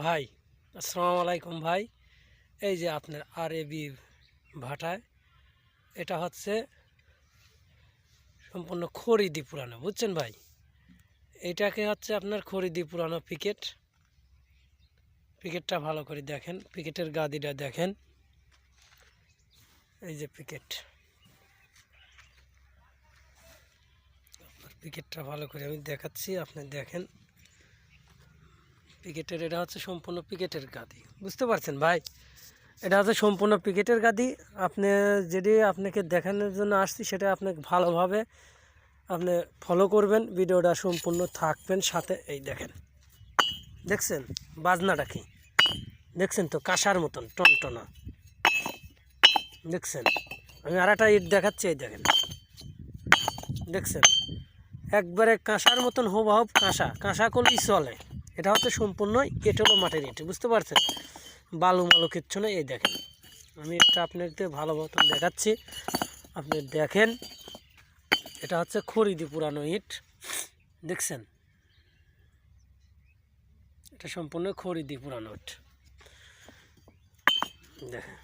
ভাই, আসসালামু আলাইকুম ভাই। এই যে আপনার আর এ বি ভাটায়, এটা হচ্ছে সম্পূর্ণ খরিদি পুরানো, বুঝছেন ভাই? এটাকে হচ্ছে আপনার খরিদি পুরানো পিকেট। পিকেটটা ভালো করে দেখেন, পিকেটের গাদিটা দেখেন। এই যে পিকেট। পিকেটটা ভালো করে আমি দেখাচ্ছি, আপনি দেখেন। পিকেটের, এটা হচ্ছে সম্পূর্ণ পিকেটের গাদি। বুঝতে পারছেন ভাই? এটা হচ্ছে সম্পূর্ণ পিকেটের গাদি। আপনি যেটি আপনাকে দেখানোর জন্য আসছি, সেটা আপনাকে ভালোভাবে আপনি ফলো করবেন। ভিডিওটা সম্পূর্ণ থাকবেন। সাথে এই দেখেন, দেখছেন? বাজনাটা কি? দেখছেন তো? কাঁসার মতন, টনটনা। দেখছেন? আমি আর একটা ইট দেখাচ্ছি, এই দেখেন। দেখছেন? একবারে কাঁসার মতন হোবাহব কাঁসা। কাঁসা করলেই চলে। এটা হচ্ছে সম্পূর্ণ এঁটেলো মাটির ইট, বুঝতে পারছেন? বালু মালু কিচ্ছু না এই দেখেন। আমি এটা আপনাকে ভালো মতো দেখাচ্ছি। আপনি দেখেন, এটা হচ্ছে খরিদি পুরানো ইট, দেখছেন? এটা সম্পূর্ণ খরিদি পুরানো ইট। দেখেন।